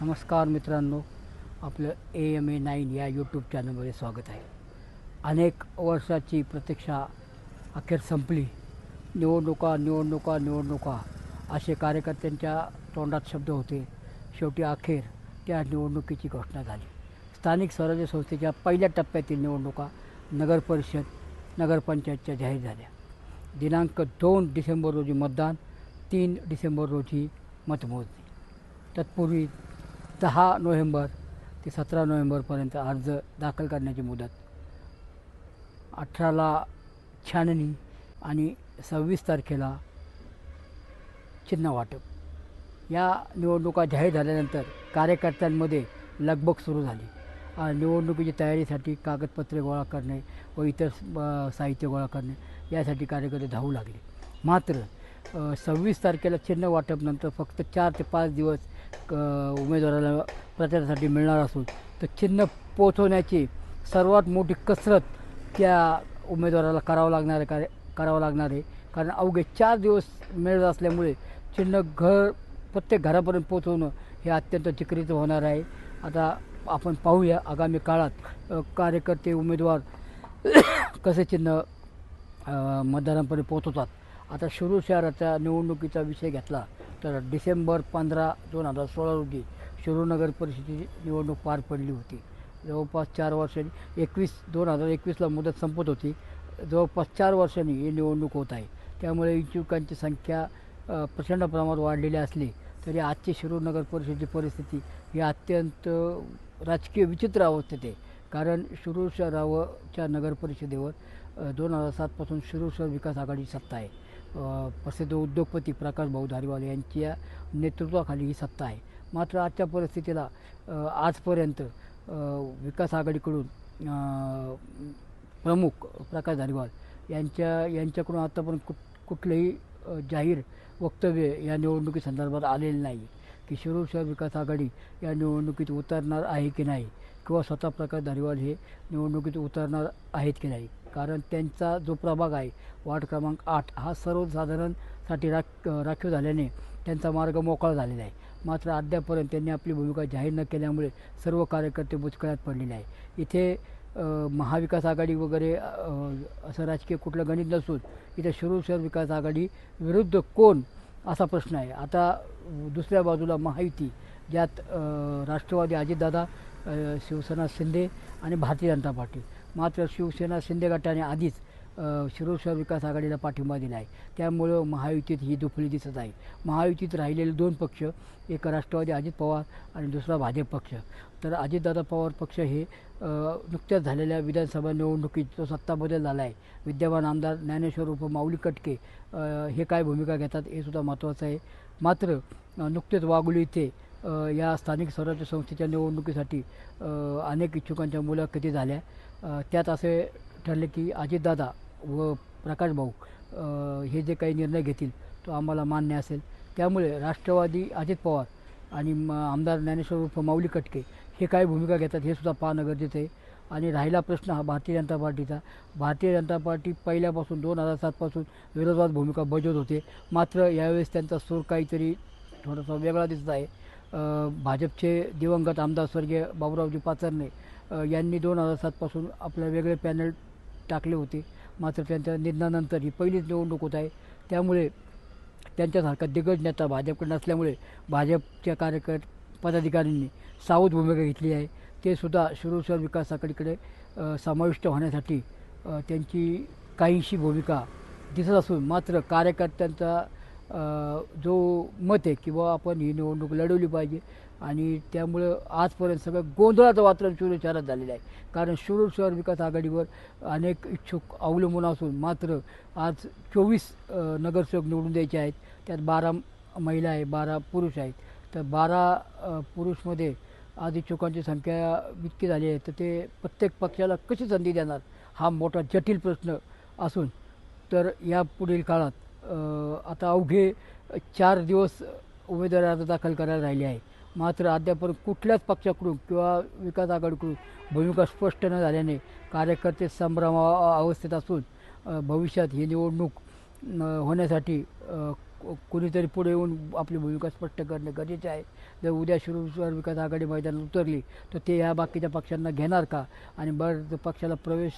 नमस्कार मित्रांनो आपलं ए एम ए नाईन या यूट्यूब चॅनलमध्ये स्वागत आहे. अनेक वर्षाची प्रतीक्षा अखेर संपली. निवडणुका निवडणुका निवडणुका असे कार्यकर्त्यांच्या तोंडात शब्द होते. शेवटी अखेर त्या निवडणुकीची घोषणा झाली. स्थानिक स्वराज्य संस्थेच्या पहिल्या टप्प्यातील निवडणुका नगरपरिषद नगरपंचायतच्या जाहीर झाल्या. दिनांक दोन डिसेंबर रोजी मतदान तीन डिसेंबर रोजी मतमोजणी. तत्पूर्वी दहा नोव्हेंबर ते सतरा नोव्हेंबरपर्यंत अर्ज दाखल करण्याची मुदत. अठराला छाननी आणि सव्वीस तारखेला चिन्ह वाटप या निवडणुका जाहीर झाल्यानंतर कार्यकर्त्यांमध्ये लगबग सुरू झाली. निवडणुकीची तयारीसाठी कागदपत्रे गोळा करणे व इतर साहित्य गोळा करणे यासाठी कार्यकर्ते धावू लागले. मात्र सव्वीस तारखेला चिन्ह वाटपनंतर फक्त चार ते पाच दिवस क उमेदवाराला प्रचारासाठी मिळणार असून तर चिन्ह पोचवण्याची सर्वात मोठी कसरत त्या उमेदवाराला करावं लागणार आहे कार्य करावं लागणार आहे. कारण अवघे चार दिवस मिळत असल्यामुळे चिन्ह घर प्रत्येक घरापर्यंत पोचवणं हे अत्यंत चिकरीचं होणार आहे. आता आपण पाहूया आगामी काळात कार्यकर्ते उमेदवार कसे चिन्ह मतदारांपर्यंत पोचवतात. आता शिरूर शहराचा निवडणुकीचा विषय घेतला. तर डिसेंबर पंधरा दोन हजार सोळा रोजी शिरूर नगर परिषदेची निवडणूक पार पडली होती. जवळपास चार वर्षांनी एकवीस दोन हजार एकवीसला मुदत संपत होती. जवळपास चार वर्षांनी ही निवडणूक होत आहे. त्यामुळे इच्छुकांची संख्या प्रचंड प्रमाणात वाढलेली असली तरी आजची शिरूर नगर परिषदेची परिस्थिती ही अत्यंत राजकीय विचित्र अवस्थेत आहे. कारण शिरूर शहरावरच्या नगरपरिषदेवर दोन हजार सातपासून शिरूर शहर विकास आघाडी सत्ता आहे. प्रसिद्ध उद्योगपती प्रकाश भाऊ धारीवाल यांच्या नेतृत्वाखाली ही सत्ता आहे. मात्र आजच्या परिस्थितीला आजपर्यंत विकास आघाडीकडून प्रमुख प्रकाश धारीवाल यांच्या यांच्याकडून आतापर्यंत कुठ कुठलंही जाहीर वक्तव्य या निवडणुकीसंदर्भात आलेलं नाही. की शिरूर शहर विकास आघाडी या निवडणुकीत उतरणार आहे की नाही? किंवा स्वतः प्रकाश धारीवाल हे निवडणुकीत उतरणार आहेत की नाही? कारण त्यांचा जो प्रभाग आहे वार्ड क्रमांक आठ हा सर्वसाधारणसाठी राख राखीव झाल्याने त्यांचा मार्ग मोकळा झालेला आहे. मात्र अद्यापर्यंत त्यांनी आपली भूमिका जाहीर न केल्यामुळे सर्व कार्यकर्ते बुचकळ्यात पडलेले आहे इथे महाविकास आघाडी वगैरे असं राजकीय कुठलं गणित नसून इथे शिरूर शहर विकास आघाडी विरुद्ध कोण? असा प्रश्न आहे. आता दुसऱ्या बाजूला महायुती ज्यात राष्ट्रवादी अजितदादा शिवसेना शिंदे आणि भारतीय जनता पार्टी. मात्र शिवसेना शिंदे गटाने आधीच अ, विकास आघाडीला पाठिंबा दिला आहे त्यामुळं महायुतीत ही दुफळी दिसत आहे. महायुतीत राहिलेले दोन पक्ष एक राष्ट्रवादी अजित पवार आणि दुसरा भाजप पक्ष. तर अजितदादा पवार पक्ष हे नुकत्याच झालेल्या विधानसभा निवडणुकीत जो सत्ता बदल झाला आहे विद्यमान आमदार ज्ञानेश्वर उप माऊली कटके हे काय भूमिका घेतात हे सुद्धा महत्त्वाचं आहे. मात्र नुकतेच वागुली इथे या स्थानिक स्वराज्य संस्थेच्या निवडणुकीसाठी अनेक इच्छुकांच्या मुलाखती झाल्या. त्यात असे ठरले की अजितदादा व प्रकाश भाऊ हे जे काही निर्णय घेतील तो आम्हाला मान्य असेल. त्यामुळे राष्ट्रवादी अजित पवार आणि म आमदार ज्ञानेश्वर उर्फ माऊली कटके हे काय भूमिका घेतात हे सुद्धा पाहणं गरजेचं आहे. आणि राहिला प्रश्न हा भारतीय जनता पार्टीचा. भारतीय जनता पार्टी पहिल्यापासून दोन हजार सातपासून विरोधात भूमिका बजावत होते. मात्र यावेळेस त्यांचा सूर काहीतरी थोडासा वेगळा दिसत आहे. भाजपचे दिवंगत आमदार स्वर्गीय बाबुरावजी पाचरणे यांनी दोन हजार सातपासून आपले वेगळे पॅनल टाकले होते. मात्र त्यांच्या निधनानंतर ही पहिलीच निवडणूक होत आहे. त्यामुळे त्यांच्यासारखा दिग्गज नेता भाजपकडे नसल्यामुळे भाजपच्या कार्यकर् पदाधिकाऱ्यांनी सावध भूमिका घेतली आहे. ते सुद्धा शिरोसर विकासाकडीकडे समाविष्ट होण्यासाठी त्यांची काहीशी भूमिका दिसत असून मात्र कार्यकर्त्यांचा जो मत आहे किंवा आपण ही निवडणूक लढवली पाहिजे. आणि त्यामुळं आजपर्यंत सगळं गोंधळाचं वातावरण शिरूर शहरात झालेलं आहे. कारण शिरूर शहर विकास आघाडीवर अनेक इच्छुक अवलंबून असून मात्र आज चोवीस नगरसेवक निवडून द्यायचे आहेत. त्यात बारा महिला आहे बारा पुरुष आहेत. तर बारा पुरुषमध्ये आज इच्छुकांची संख्या इतकी झाली आहे तर ते प्रत्येक पक्षाला कशी संधी देणार? हा मोठा जटिल प्रश्न असून तर या पुढील काळात आता अवघे चार दिवस उमेदवारी अर्ज दाखल करायला राहिले आहे. मात्र अद्याप कुठल्याच पक्षाकडून किंवा विकास आघाडीकडून भूमिका स्पष्ट न झाल्याने कार्यकर्ते संभ्रमा अवस्थेत असून भविष्यात ही निवडणूक होण्यासाठी कोणीतरी पुढे येऊन आपली भूमिका स्पष्ट करणे गरजेचे आहे. जर उद्या शिरूर विकास आघाडी मैदानात उतरली तर ते ह्या बाकीच्या पक्षांना घेणार का? आणि बरं जर पक्षाला प्रवेश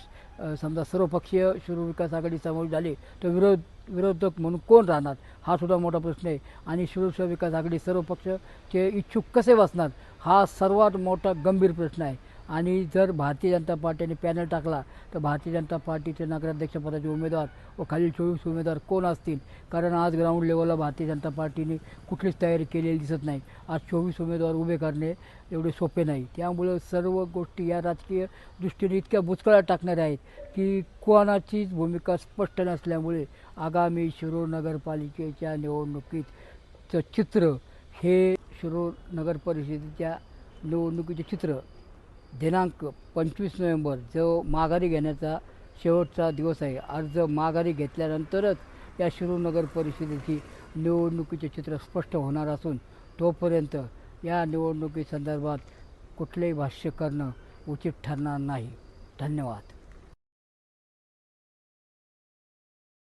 समजा सर्वपक्षीय शिरूर विकास आघाडी समावेश झाली तर विरोध विरोधक म्हणून कोण राहणार? हा सुद्धा मोठा प्रश्न आहे. आणि शिरूर विकास आघाडी सर्व पक्षचे इच्छुक कसे वाचणार हा सर्वात मोठा गंभीर प्रश्न आहे. आणि जर भारतीय जनता पार्टीने पॅनल टाकला तर भारतीय जनता पार्टीचे नगराध्यक्षपदाचे उमेदवार व खालील चोवीस उमेदवार कोण असतील? कारण आज ग्राउंड लेवलला भारतीय जनता पार्टीने कुठलीच तयारी केलेली दिसत नाही. आज चोवीस उमेदवार उभे करणे एवढे सोपे नाही. त्यामुळं सर्व गोष्टी या राजकीय दृष्टीने इतक्या बुचकळ्यात टाकणाऱ्या आहेत की कोणाचीच भूमिका स्पष्ट नसल्यामुळे आगामी शिरोळ नगरपालिकेच्या निवडणुकीचं चित्र हे शिरोळ नगर परिषदेच्या निवडणुकीचे चित्र दिनांक पंचवीस नोव्हेंबर जो माघारी घेण्याचा शेवटचा दिवस आहे. अर्ज माघारी घेतल्यानंतरच या शिरूर नगर परिषदेची निवडणुकीचे चित्र स्पष्ट होणार असून तोपर्यंत या निवडणुकीसंदर्भात कुठलेही भाष्य करणं उचित ठरणार नाही. धन्यवाद.